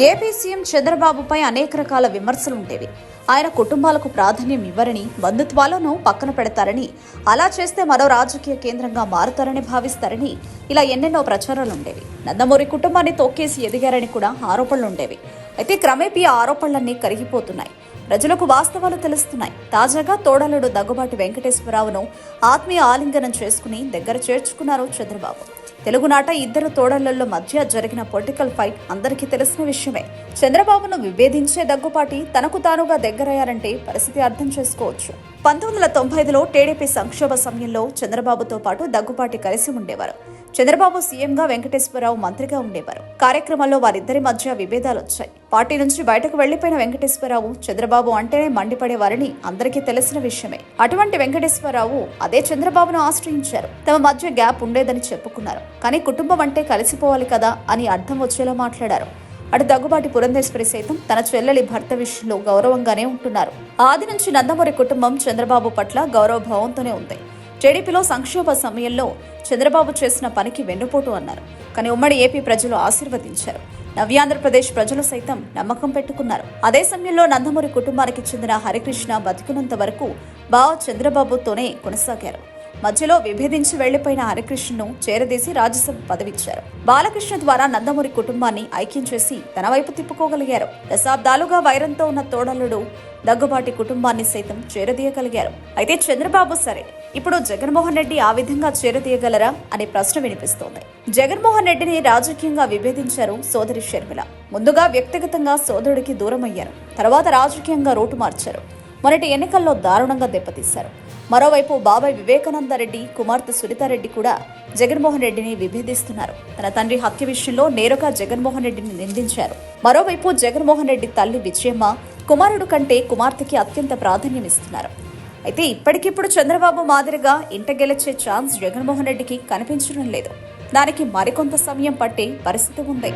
AP CM చంద్రబాబుపై అనేక రకాల విమర్శలు ఉండేవి. ఆయన కుటుంబాలకు ప్రాధాన్యం ఇవ్వరని బంధుత్వాలను పక్కన పెడతారని అలా చేస్తే మరో రాజకీయ కేంద్రంగా మారుతారని భావిస్తారని ఇలా ఎన్నెన్నో ప్రచారాలు ఉండేవి. నందమూరి కుటుంబాన్ని తొక్కేసి ఎదిగారని కూడా ఆరోపణలు ఉండేవి. అయితే క్రమేపీ ఆరోపణలన్నీ కరిగిపోతున్నాయి. ప్రజలకు వాస్తవాలు తెలుస్తున్నాయి. తాజాగా తోడలుడు దగ్గుబాటి వెంకటేశ్వరరావును ఆత్మీయ ఆలింగనం చేసుకుని దగ్గర చేర్చుకున్నారు చంద్రబాబు. తెలుగునాట ఇద్దరు తోడళ్ళలో మధ్య జరిగిన పొలిటికల్ ఫైట్ అందరికీ తెలిసిన విషయమే. చంద్రబాబును విభేదించే దగ్గుపాటి తనకు తానుగా దగ్గరయ్యారంటే పరిస్థితి అర్థం చేసుకోవచ్చు. పంతొమ్మిది వందల తొంభై ఐదులో టీడీపీ సంక్షోభ సమయంలో చంద్రబాబుతో పాటు దగ్గుపాటి కలిసి ఉండేవారు. చంద్రబాబు సీఎంగా వెంకటేశ్వరరావు మంత్రిగా ఉండేవారు. కార్యక్రమంలో వారిద్దరి మధ్య విభేదాలు వచ్చాయి. పార్టీ నుంచి బయటకు వెళ్ళిపోయిన వెంకటేశ్వరరావు చంద్రబాబు అంటేనే మండిపడేవారని అందరికీ తెలిసిన విషయమే. అటువంటి వెంకటేశ్వరరావు అదే చంద్రబాబును ఆశ్రయించారు. తమ మధ్య గ్యాప్ ఉండేదని చెప్పుకున్నారు. కానీ కుటుంబం అంటే కలిసిపోవాలి కదా అని అర్థం వచ్చేలా మాట్లాడారు. అటు దగ్గుబాటి పురంధేశ్వరి సైతం తన చెల్లెలి భర్త విషయంలో గౌరవంగానే ఉంటున్నారు. ఆది నుంచి నందమూరి కుటుంబం చంద్రబాబు పట్ల గౌరవభావంతోనే ఉంది. టీడీపీలో సంక్షోభ సమయంలో చంద్రబాబు చేసిన పనికి వెన్నుపోటు అన్నారు. కానీ ఉమ్మడి ఏపీ ప్రజలు ఆశీర్వదించారు. నవ్యాంధ్రప్రదేశ్ ప్రజలు సైతం నమ్మకం పెట్టుకున్నారు. అదే సమయంలో నందమూరి కుటుంబానికి చెందిన హరికృష్ణ బతికినంత వరకు బావ చంద్రబాబుతోనే కొనసాగారు. మధ్యలో విభేదించి వెళ్ళిపోయిన హరికృష్ణను చేరదీసి రాజ్యసభ పదవిచ్చారు. బాలకృష్ణ ద్వారా నందమూరి కుటుంబాన్ని ఐక్యం చేసి తన వైపు తిప్పుకోగలిగారు. దశాబ్దాలుగా వైరంతో ఉన్న తోడలుడు దగ్గుబాటి కుటుంబాన్ని సైతం చేరదీయగలిగారు. అయితే చంద్రబాబు సరే ఇప్పుడు జగన్మోహన్ రెడ్డి ఆ విధంగా చేరదీయగలరా అనే ప్రశ్న వినిపిస్తోంది. జగన్మోహన్ రెడ్డిని రాజకీయంగా విభేదించారు సోదరి షర్మిల. ముందుగా వ్యక్తిగతంగా సోదరుడికి దూరమయ్యారు. తర్వాత రాజకీయంగా రూటు మార్చారు. మొన్నటి ఎన్నికల్లో దారుణంగా దెబ్బతీశారు. మరోవైపు బాబాయ్ వివేకానంద రెడ్డి కుమార్తె సునీతారెడ్డి కూడా జగన్మోహన్ రెడ్డిని విభేదిస్తున్నారు. తన తండ్రి హత్య విషయంలో నేరుగా జగన్మోహన్ రెడ్డిని నిందించారు. మరోవైపు జగన్మోహన్ రెడ్డి తల్లి విజయమ్మ కుమారుడు కంటే కుమార్తెకి అత్యంత ప్రాధాన్యం ఇస్తున్నారు. అయితే ఇప్పటికిప్పుడు చంద్రబాబు మాదిరిగా ఇంట గెలిచే ఛాన్స్ జగన్మోహన్ రెడ్డికి కనిపించడం లేదు. దానికి మరికొంత సమయం పట్టే పరిస్థితి ఉంది.